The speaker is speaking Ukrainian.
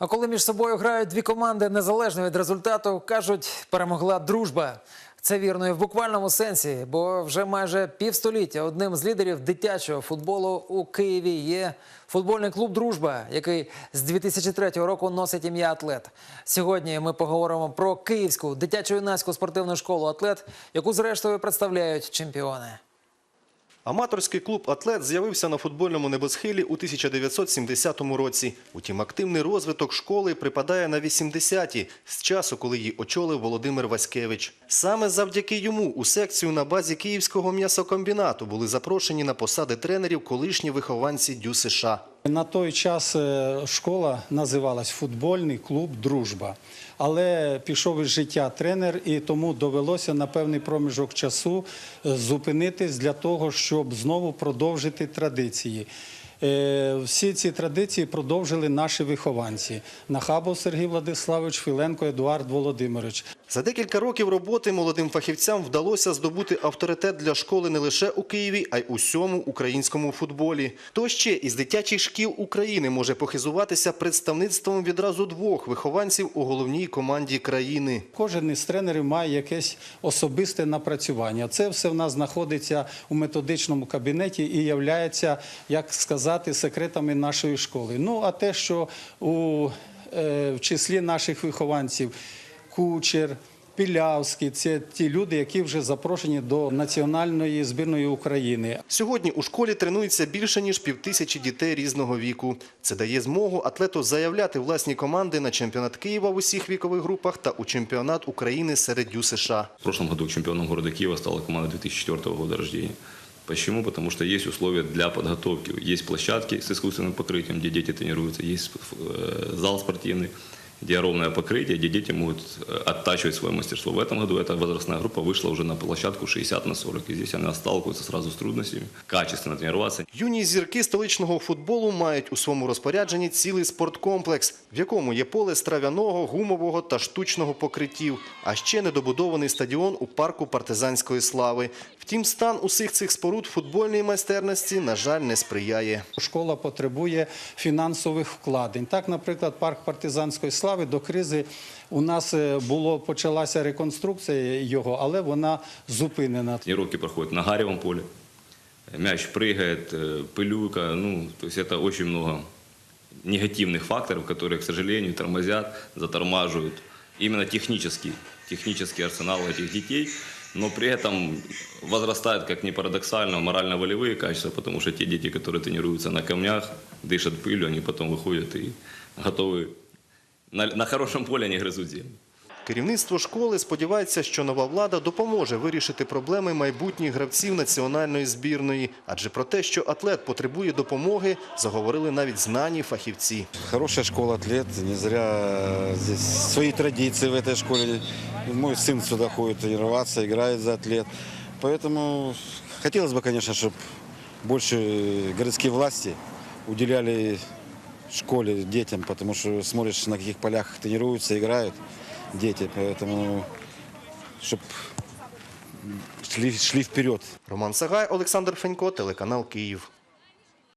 А коли між собою грають дві команди незалежно від результату, кажуть, перемогла дружба. Це вірно і в буквальному сенсі, бо вже майже півстоліття одним з лідерів дитячого футболу у Києві є футбольний клуб Дружба, який з 2003 року носить ім'я Атлет. Сьогодні ми поговоримо про київську дитячо-юнацьку спортивну школу Атлет, яку зрештою представляють чемпіони. Аматорський клуб «Атлет» з'явився на футбольному небосхилі у 1970 році. Утім, активний розвиток школи припадає на 80-ті, з часу, коли її очолив Володимир Васькевич. Саме завдяки йому у секцію на базі Київського м'ясокомбінату були запрошені на посади тренерів колишні вихованці Дю США. На той час е, школа називалась футбольний клуб Дружба. Але пішов із життя тренер, і тому довелося на певний проміжок часу е, зупинитись для того, щоб знову продовжити традиції. Е, Всі ці традиції продовжили наші вихованці: Нахабов Сергій Владиславович, Філенко Едуард Володимирович. За декілька років роботи молодим фахівцям вдалося здобути авторитет для школи не лише у Києві, а й у всьому українському футболі. То ще із дитячих шкіл України може похизуватися представництвом відразу двох вихованців у головній команді країни. Кожен із тренерів має якесь особисте напрацювання. Це все в нас знаходиться у методичному кабінеті і являється, як сказати, секретами нашої школи. Ну а те, що у е, в числі наших вихованців Кучер. Пілявський це ті люди, які вже запрошені до національної збірної України. Сьогодні у школі тренується більше ніж півтисячі дітей різного віку. Це дає змогу атлету заявляти власні команди на чемпіонат Києва в усіх вікових групах та у чемпіонат України серед Дю США. В прошлом году чемпионом города Киева стала команда 2004 года рождения. Почему? Потому что есть условия для подготовки. Есть площадки с искусственным покрытием, где дети тренируются, есть э, зал спортивный, где ровное покрытие, где дети могут э, оттачивать свое мастерство. В этом году эта возрастная группа вышла уже на площадку 60 на 40. И здесь она сталкивается сразу с трудностями. Качественно тренироваться. Юні зірки столичного футболу мають у своєму розпорядженні цілий спорткомплекс, в якому є поле з трав'яного, гумового та штучного покриттів, а ще недобудований стадіон у парку партизанської слави. Втім, стан усіх цих споруд футбольній майстерності, на жаль, не сприяє. Школа потребує фінансових вкладень. Так, наприклад, парк партизанської слави до кризи у нас е, було почалася реконструкція його, але вона зупинена. Тренировки проходят на гаревом поле. Мяч прыгает, э, пылюка. Ну, то есть это очень много негативных факторов, которые, к сожалению, тормозят, затормаживают именно технический, технический арсенал этих детей. Но при этом возрастают, как ни парадоксально, морально-волевые качества, потому что те дети, которые тренируются на камнях, дышат пылью, они потом выходят и готовы на, на хорошем поле они грызут землю. Керівництво школи сподівається, що нова влада допоможе вирішити проблеми майбутніх гравців національної збірної. Адже про те, що атлет потребує допомоги, заговорили навіть знані фахівці. Хорошая школа атлет, не зря здесь свои традиции в этой школе. Мой сын сюда ходит тренироваться, играет за атлет. Поэтому хотелось бы, конечно, чтобы больше городские власти уделяли школе, детям, потому что смотришь, на каких полях тренируются, играют дети. Поэтому, чтобы шли, шли вперед. Роман Сагай, Олександр Фенько, телеканал Київ.